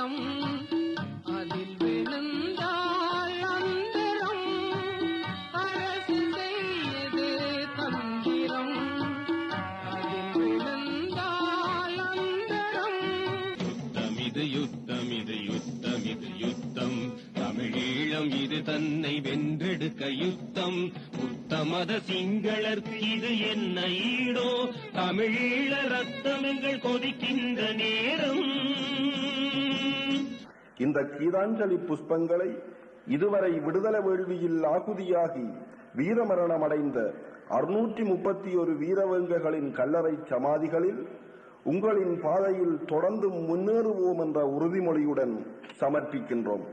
மந்திரம் அதில் விழுந்தாள் அந்தரம். அரசு செய்யது தந்திரம். அதில் விழுந்தாள் அந்தரம். யுத்தம் இது யுத்தம் இது யுத்தம் இது யுத்தம். தமிழீழம் இது தன்னை வென்றெடுக்க யுத்தம். தமத சிங்களர்க்கிது என்ன ஈடோ? தமிழீழ ரத்தமங்கள் கொதிக்கின்ற நேரம். இந்த கீதாஞ்சலி புஷ்பங்களை இதுவரை விடுதலை வேள்வியில் ஆகுதியாகி வீரமரணமடைந்த அறுநூற்றி முப்பத்தி ஒரு வீரவேங்கைகளின் கல்லறை சமாதிகளில் உங்களின் பாதையில் தொடர்ந்து முன்னேறுவோம் என்ற உறுதிமொழியுடன் சமர்ப்பிக்கின்றோம்.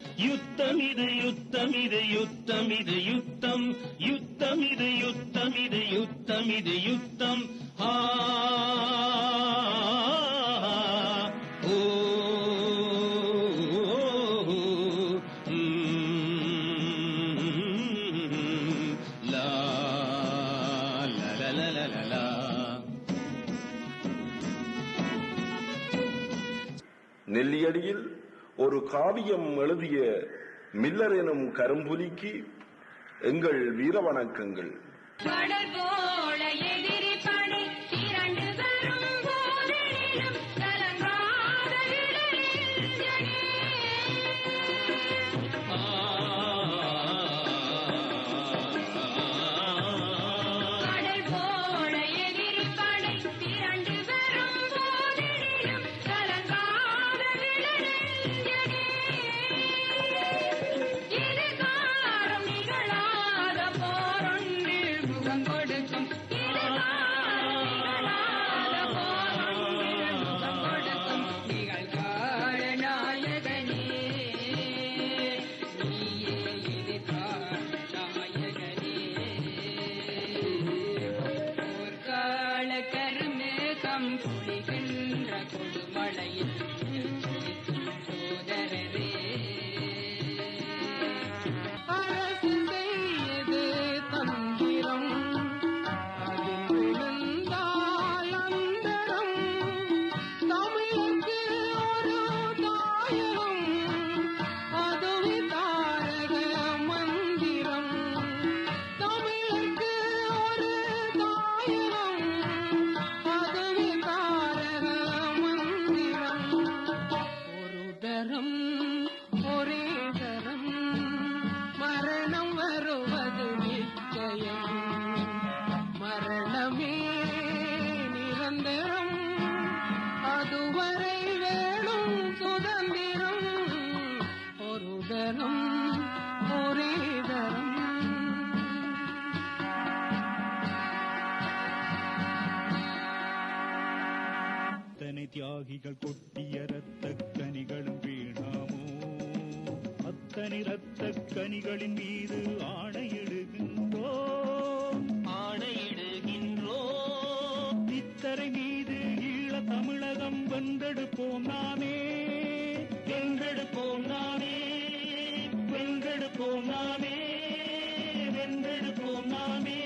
யுத்தம் இது யுத்தம் இது யுத்தம் இது யுத்தம். யுத்தம் இது யுத்தம் இது யுத்தம் இது யுத்தம். ஆ நெல்லியடியில் ஒரு காவியம் எழுதிய மில்லர் எனும் கரும்புலிக்கு எங்கள் வீர வணக்கங்கள். தியாகிகள் கொட்டிய இரத்த கனிகளும் வீணாமோ? அத்தனை இரத்த கனிகளின் மீது ஆணையிடுகின்றோம் ஆணையிடுகின்றோம் இத்தரை மீது ஈழ தமிழகம் வென்றெடுப்போம் நாமே. வென்றெடுப்போம் நாமே. வென்றெடுப்போம் நாமே. வென்றெடுப்போம் நாமே.